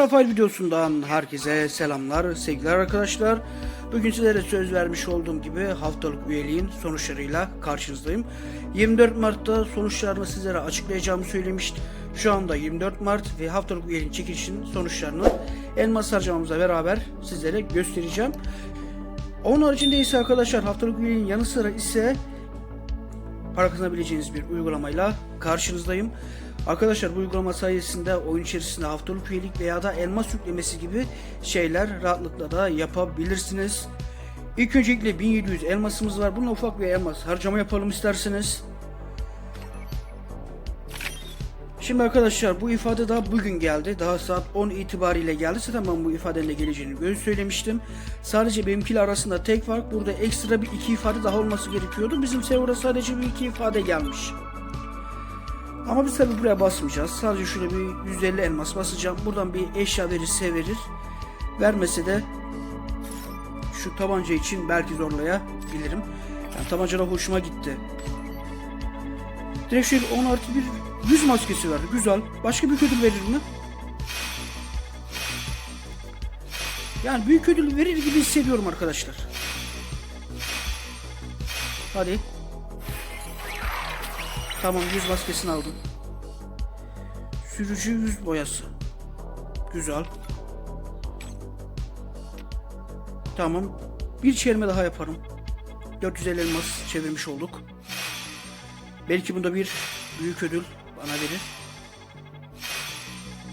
Profil videosundan herkese selamlar, sevgiler arkadaşlar. Bugün sizlere söz vermiş olduğum gibi haftalık üyeliğin sonuçlarıyla karşınızdayım. 24 Mart'ta sonuçlarını sizlere açıklayacağımı söylemiştim. Şu anda 24 Mart ve haftalık üyeliğin çekilişinin sonuçlarını elmas harcamamızla beraber sizlere göstereceğim. Onun haricinde ise arkadaşlar haftalık üyeliğin yanı sıra ise para kazanabileceğiniz bir uygulamayla karşınızdayım. Arkadaşlar bu uygulama sayesinde oyun içerisinde haftalık üyelik veya da elmas yüklemesi gibi şeyler rahatlıkla da yapabilirsiniz. İlk öncelikle 1700 elmasımız var. Bununla ufak bir elmas harcama yapalım isterseniz. Şimdi arkadaşlar bu ifade daha bugün geldi. Daha saat 10 itibariyle geldi. Zaten ben bu ifadenin de geleceğini göz söylemiştim. Sadece benimkiyle arasında tek fark burada ekstra bir iki ifade daha olması gerekiyordu. Bizim server'a sadece bir iki ifade gelmiş. Ama biz tabi buraya basmayacağız. Sadece şöyle bir 150 elmas basacağım. Buradan bir eşya verirse verir. Vermese de şu tabanca için belki zorlayabilirim. Yani tabanca da hoşuma gitti. Direkt şöyle 10 artı bir 100 maskesi verdi. Güzel. Başka büyük ödül verir mi? Yani büyük ödül verir gibi hissediyorum arkadaşlar. Hadi. Tamam yüz maskesini aldım. Sürücü yüz boyası. Güzel. Tamam. Bir çevirme daha yaparım. 450 elmas çevirmiş olduk. Belki bunda bir büyük ödül bana verir.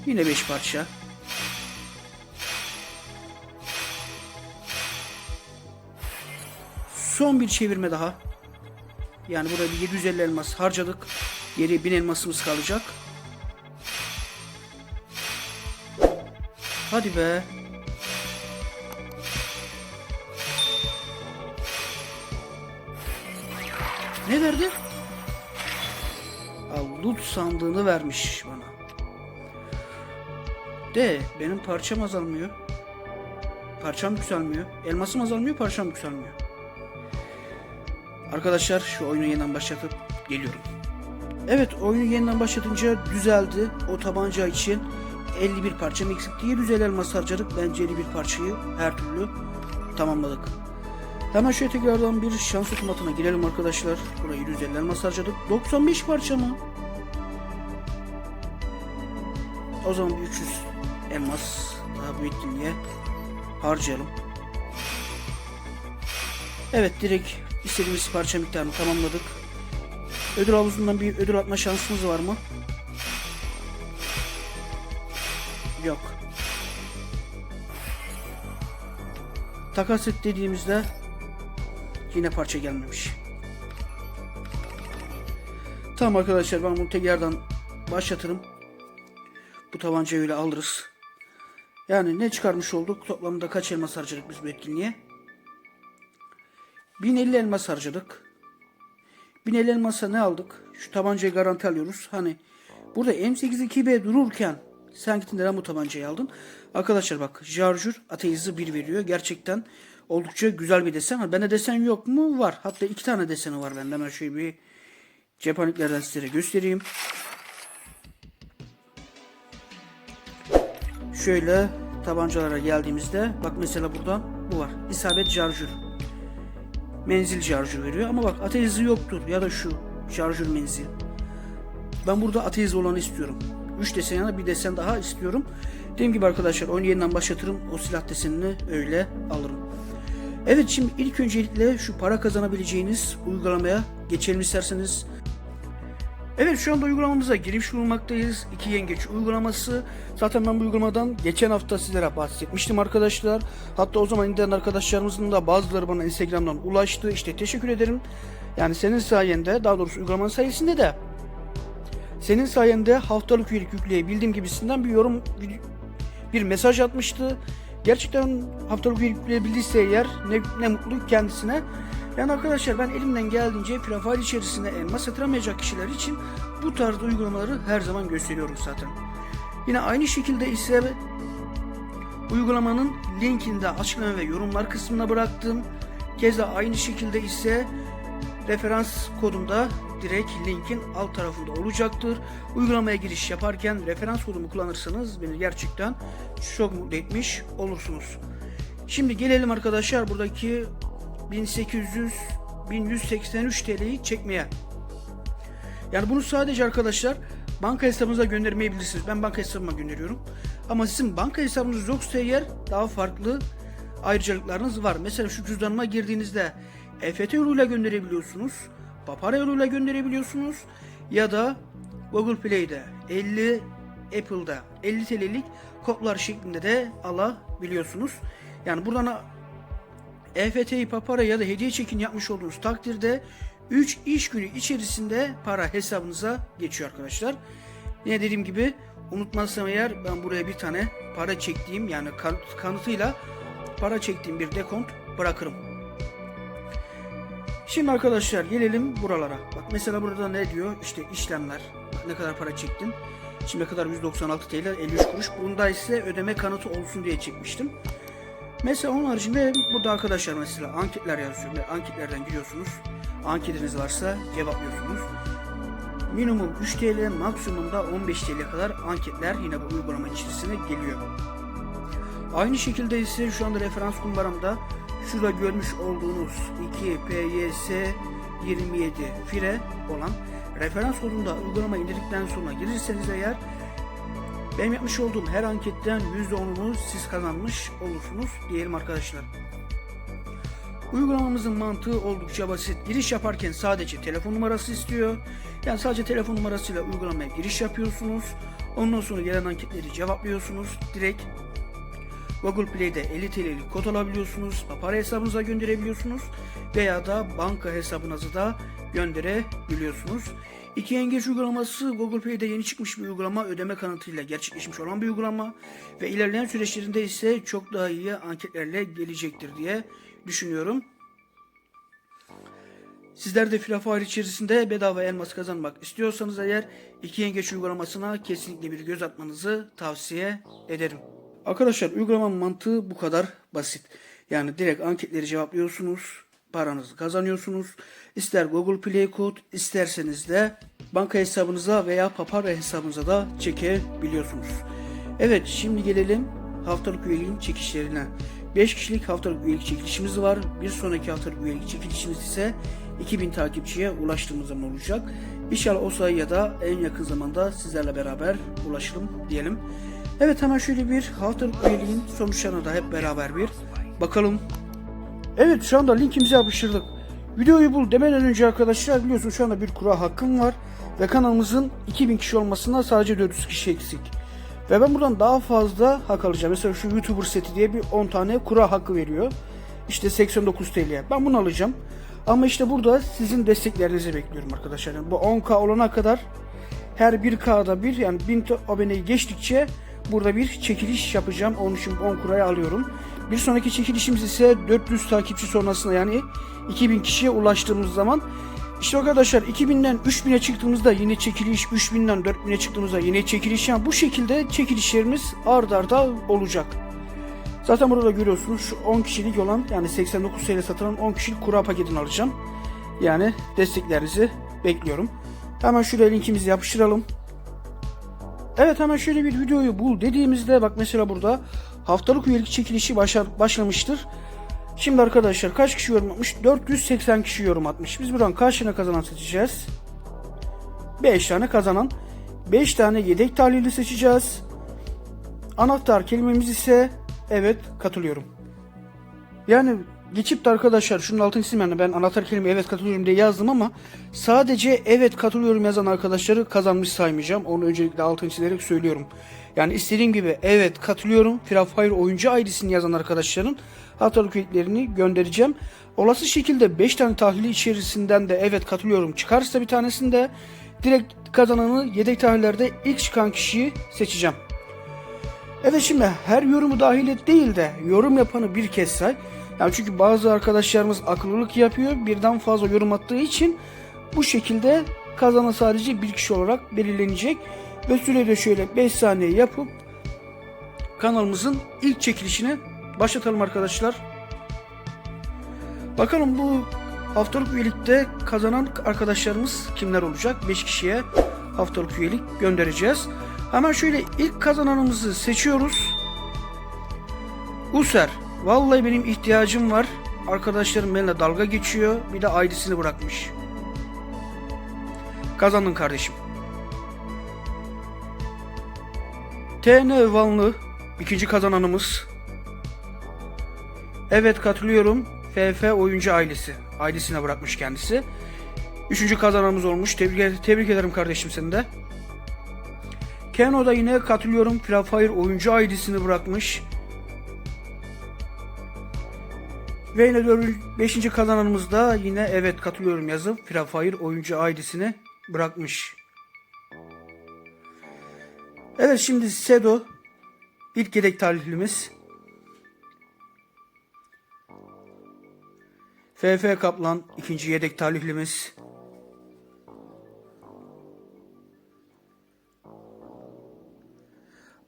Yine 5 parça. Son bir çevirme daha. Yani burada bir 750 elmas harcadık. Geriye 1000 elmasımız kalacak. Hadi be. Ne verdi? Aa, loot sandığını vermiş bana. De benim parçam azalmıyor. Parçam yükselmiyor. Elmasım azalmıyor, parçam yükselmiyor. Arkadaşlar şu oyunu yeniden başlatıp geliyorum. Evet oyunu yeniden başlatınca düzeldi. O tabanca için 51 parçam eksikti. 750 elmas harcadık. Bence 51 parçayı her türlü tamamladık. Hemen şöyle tekrardan bir şans otomatına girelim arkadaşlar. Burayı 750 elmas harcadık. 95 parça mı? O zaman bir 300 elmas daha bu etkinliğe harcayalım. Evet direkt istediğimiz parça miktarını tamamladık. Ödül havuzundan bir ödül atma şansımız var mı? Yok. Takas et dediğimizde yine parça gelmemiş. Tamam arkadaşlar ben bunu tekrardan başlatırım. Bu tabancayı öyle alırız. Yani ne çıkarmış olduk? Toplamda kaç elmas harcadık biz bu etkinliğe? 1050 elmas harcadık. 1050 elmasa ne aldık? Şu tabancayı garanti alıyoruz. Hani burada M82B dururken sen gittin neden bu tabancayı aldın? Arkadaşlar bak Jarjur ateizi 1 veriyor. Gerçekten oldukça güzel bir desen var. Bende desen yok mu? Var. Hatta iki tane deseni var bende. Hemen şöyle bir cephaneliklerden size göstereyim. Şöyle tabancalara geldiğimizde bak mesela burada bu var. İsabet Jarjur menzil şarjı veriyor. Ama bak ateizi yoktur ya da şu şarjör menzil. Ben burada ateizi olanı istiyorum. 3 desen yana bir desen daha istiyorum. Dediğim gibi arkadaşlar oyunu yeniden başlatırım. O silah desenini öyle alırım. Evet şimdi ilk öncelikle şu para kazanabileceğiniz uygulamaya geçelim isterseniz. Evet şu anda uygulamamıza girmiş bulunmaktayız. İki yengeç uygulaması. Zaten ben bu uygulamadan geçen hafta sizlere bahsetmiştim arkadaşlar. Hatta o zaman indiren arkadaşlarımızın da bazıları bana Instagram'dan ulaştı. İşte teşekkür ederim. Yani senin sayende daha doğrusu uygulamanın sayesinde de senin sayende haftalık üyelik yükleyebildiğim gibisinden bir yorum bir mesaj atmıştı. Gerçekten haftalık üyelik yükleyebildiyse eğer ne, ne mutlu kendisine. Yani arkadaşlar ben elimden geldiğince profil içerisinde elmas yatıramayacak kişiler için bu tarz uygulamaları her zaman gösteriyorum zaten. Yine aynı şekilde ise uygulamanın linkini de açıklama ve yorumlar kısmına bıraktım. Keza aynı şekilde ise referans kodumda direkt linkin alt tarafında olacaktır. Uygulamaya giriş yaparken referans kodumu kullanırsanız beni gerçekten çok mutlu etmiş olursunuz. Şimdi gelelim arkadaşlar buradaki 1800 1183 TL'yi çekmeye. Yani bunu sadece arkadaşlar banka hesabınıza göndermeyebilirsiniz. Ben banka hesabıma gönderiyorum. Ama sizin banka hesabınız yoksa eğer daha farklı ayrıcalıklarınız var. Mesela şu cüzdanıma girdiğinizde EFT yoluyla gönderebiliyorsunuz. Papara yoluyla gönderebiliyorsunuz. Ya da Google Play'de 50 Apple'da 50 TL'lik kodlar şeklinde de alabiliyorsunuz. Yani buradan EFT'yi papara ya da hediye çekin yapmış olduğunuz takdirde 3 iş günü içerisinde para hesabınıza geçiyor arkadaşlar. Yine dediğim gibi unutmazsam eğer ben buraya bir tane para çektiğim yani kanıt, kanıtıyla para çektiğim bir dekont bırakırım. Şimdi arkadaşlar gelelim buralara. Bak mesela burada ne diyor? İşte işlemler. Bak ne kadar para çektin. Şimdiye kadar 196 TL 53 kuruş. Bunda ise ödeme kanıtı olsun diye çekmiştim. Mesela onun haricinde burada arkadaşlar mesela anketler yazıyor. Ve anketlerden giriyorsunuz. Anketiniz varsa cevaplıyorsunuz. Minimum 3 TL, maksimumda 15 TL kadar anketler yine bu uygulama içerisine geliyor. Aynı şekilde ise şu anda referans kumbaramda şurada görmüş olduğunuz 2 PYS 27 fire olan referans kodunda uygulama indirdikten sonra girirseniz eğer benim yapmış olduğum her anketten %10'unu siz kazanmış olursunuz diyelim arkadaşlar. Uygulamamızın mantığı oldukça basit. Giriş yaparken sadece telefon numarası istiyor. Yani sadece telefon numarasıyla uygulamaya giriş yapıyorsunuz. Ondan sonra gelen anketleri cevaplıyorsunuz. Direkt Google Play'de 50 TL'lik kod alabiliyorsunuz. Papara hesabınıza gönderebiliyorsunuz. Veya da banka hesabınıza da gönderebiliyorsunuz. İki yengeç uygulaması Google Play'de yeni çıkmış bir uygulama ödeme kanıtıyla gerçekleşmiş olan bir uygulama ve ilerleyen süreçlerinde ise çok daha iyi anketlerle gelecektir diye düşünüyorum. Sizler de Fire içerisinde bedava elmas kazanmak istiyorsanız eğer iki yengeç uygulamasına kesinlikle bir göz atmanızı tavsiye ederim. Arkadaşlar uygulamanın mantığı bu kadar basit. Yani direkt anketleri cevaplıyorsunuz, paranızı kazanıyorsunuz. İster Google Play kod, isterseniz de banka hesabınıza veya Papara hesabınıza da çekebiliyorsunuz. Evet şimdi gelelim haftalık üyeliğin çekişlerine. 5 kişilik haftalık üyelik çekilişimiz var. Bir sonraki haftalık üyelik çekilişimiz ise 2000 takipçiye ulaştığımız zaman olacak. İnşallah o sayıya da en yakın zamanda sizlerle beraber ulaşırım diyelim. Evet hemen şöyle bir haftalık üyeliğin sonuçlarına da hep beraber bir bakalım. Evet şu anda linkimizi yapıştırdık. Videoyu bul demeden önce arkadaşlar biliyorsun şu anda bir kura hakkım var. Ve kanalımızın 2000 kişi olmasına sadece 400 kişi eksik. Ve ben buradan daha fazla hak alacağım. Mesela şu YouTuber seti diye bir 10 tane kura hakkı veriyor. İşte 89 TL. Ben bunu alacağım. Ama işte burada sizin desteklerinizi bekliyorum arkadaşlar. Yani bu 10k olana kadar her 1k'da bir yani 1000 aboneyi geçtikçe burada bir çekiliş yapacağım. Onun için 10 kurayı alıyorum. Bir sonraki çekilişimiz ise 400 takipçi sonrasında yani 2000 kişiye ulaştığımız zaman işte arkadaşlar 2000'den 3000'e çıktığımızda yine çekiliş, 3000'den 4000'e çıktığımızda yine çekiliş. Yani bu şekilde çekilişlerimiz ard arda olacak. Zaten burada görüyorsunuz şu 10 kişilik olan yani 89 TL satılan 10 kişilik kura paketini alacağım. Yani desteklerinizi bekliyorum. Hemen şuraya linkimizi yapıştıralım. Evet hemen şöyle bir videoyu bul dediğimizde bak mesela burada haftalık üyelik çekilişi başar, başlamıştır. Şimdi arkadaşlar kaç kişi yorum atmış? 480 kişi yorum atmış. Biz buradan kaç tane kazanan seçeceğiz? 5 tane kazanan. 5 tane yedek tahlili seçeceğiz. Anahtar kelimemiz ise evet katılıyorum. Yani geçip de arkadaşlar şunun altını çizeyim yani ben anahtar kelime evet katılıyorum diye yazdım ama sadece evet katılıyorum yazan arkadaşları kazanmış saymayacağım. Onu öncelikle altını çizerek söylüyorum. Yani istediğim gibi evet katılıyorum Free Fire oyuncu ID'sini yazan arkadaşların haftalık üyeliklerini göndereceğim. Olası şekilde 5 tane tahlili içerisinden de evet katılıyorum çıkarsa bir tanesinde direkt kazananı yedek tahlillerde ilk çıkan kişiyi seçeceğim. Evet şimdi her yorumu dahil et değil de yorum yapanı bir kez say. Yani çünkü bazı arkadaşlarımız akıllılık yapıyor. Birden fazla yorum attığı için bu şekilde kazanan sadece bir kişi olarak belirlenecek. Ve sürede şöyle 5 saniye yapıp kanalımızın ilk çekilişini başlatalım arkadaşlar. Bakalım bu haftalık üyelikte kazanan arkadaşlarımız kimler olacak? 5 kişiye haftalık üyelik göndereceğiz. Hemen şöyle ilk kazananımızı seçiyoruz. User. Vallahi benim ihtiyacım var. Arkadaşlarım benimle dalga geçiyor. Bir de aidisini bırakmış. Kazandın kardeşim. TN Vanlı ikinci kazananımız. Evet katılıyorum. FF oyuncu ailesi. Ailesine bırakmış kendisi. Üçüncü kazananımız olmuş. Tebrik, tebrik ederim kardeşim seni de. Keno da yine katılıyorum. Free oyuncu ailesini bırakmış. Ve yine 5. kazananımız da yine evet katılıyorum yazıp Free oyuncu ailesini bırakmış. Evet şimdi Sedo ilk yedek talihlimiz. FF Kaplan ikinci yedek talihlimiz.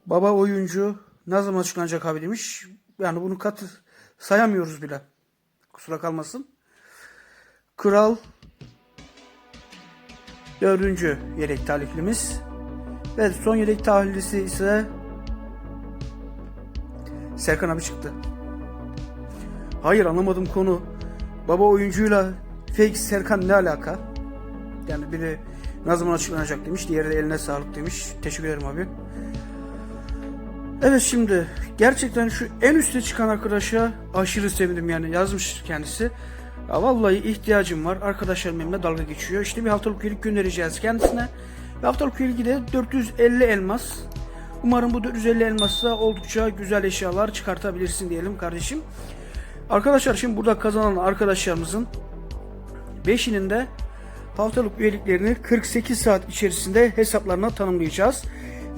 Baba oyuncu ne zaman açıklanacak abi demiş. Yani bunu kat sayamıyoruz bile. Kusura kalmasın. Kral dördüncü yedek talihlimiz. Ve son yedek talihlisi ise Serkan abi çıktı. Hayır anlamadım konu. Baba oyuncuyla fake Serkan ne alaka? Yani biri ne zaman açıklanacak demiş. Diğeri de eline sağlık demiş. Teşekkür ederim abi. Evet şimdi gerçekten şu en üste çıkan arkadaşa aşırı sevindim yani yazmış kendisi. Ya vallahi ihtiyacım var. Arkadaşlarım benimle dalga geçiyor. İşte bir haftalık üyelik göndereceğiz kendisine. Bir haftalık üyelik de 450 elmas. Umarım bu 450 elmasla oldukça güzel eşyalar çıkartabilirsin diyelim kardeşim. Arkadaşlar şimdi burada kazanan arkadaşlarımızın 5'inin de haftalık üyeliklerini 48 saat içerisinde hesaplarına tanımlayacağız.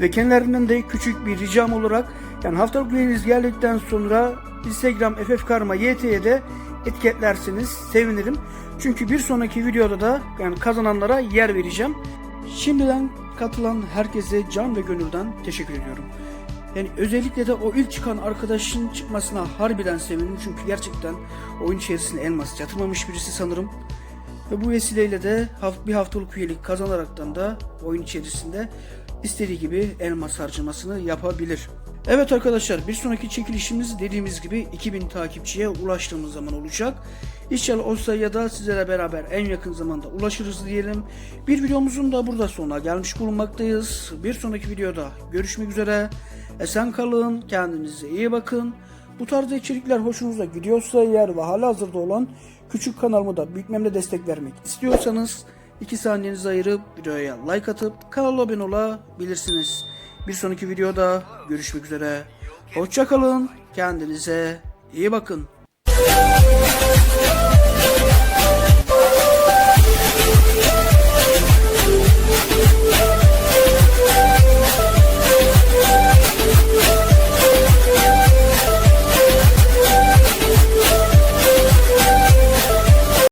Ve kendilerinden de küçük bir ricam olarak yani haftalık üyeliğiniz geldikten sonra Instagram FF Karma YT'ye de etiketlerseniz sevinirim. Çünkü bir sonraki videoda da yani kazananlara yer vereceğim. Şimdiden katılan herkese can ve gönülden teşekkür ediyorum. Yani özellikle de o ilk çıkan arkadaşın çıkmasına harbiden sevindim. Çünkü gerçekten oyun içerisinde elmas yatırmamış birisi sanırım. Ve bu vesileyle de bir haftalık üyelik kazanaraktan da oyun içerisinde istediği gibi elmas harcamasını yapabilir. Evet arkadaşlar bir sonraki çekilişimiz dediğimiz gibi 2000 takipçiye ulaştığımız zaman olacak. İnşallah o sayıya da sizlere beraber en yakın zamanda ulaşırız diyelim. Bir videomuzun da burada sonuna gelmiş bulunmaktayız. Bir sonraki videoda görüşmek üzere. Esen kalın, kendinize iyi bakın. Bu tarzda içerikler hoşunuza gidiyorsa eğer ve hala hazırda olan küçük kanalımı da büyütmemle destek vermek istiyorsanız 2 saniyenizi ayırıp videoya like atıp kanala abone olabilirsiniz. Bir sonraki videoda görüşmek üzere. Hoşçakalın. Kendinize iyi bakın.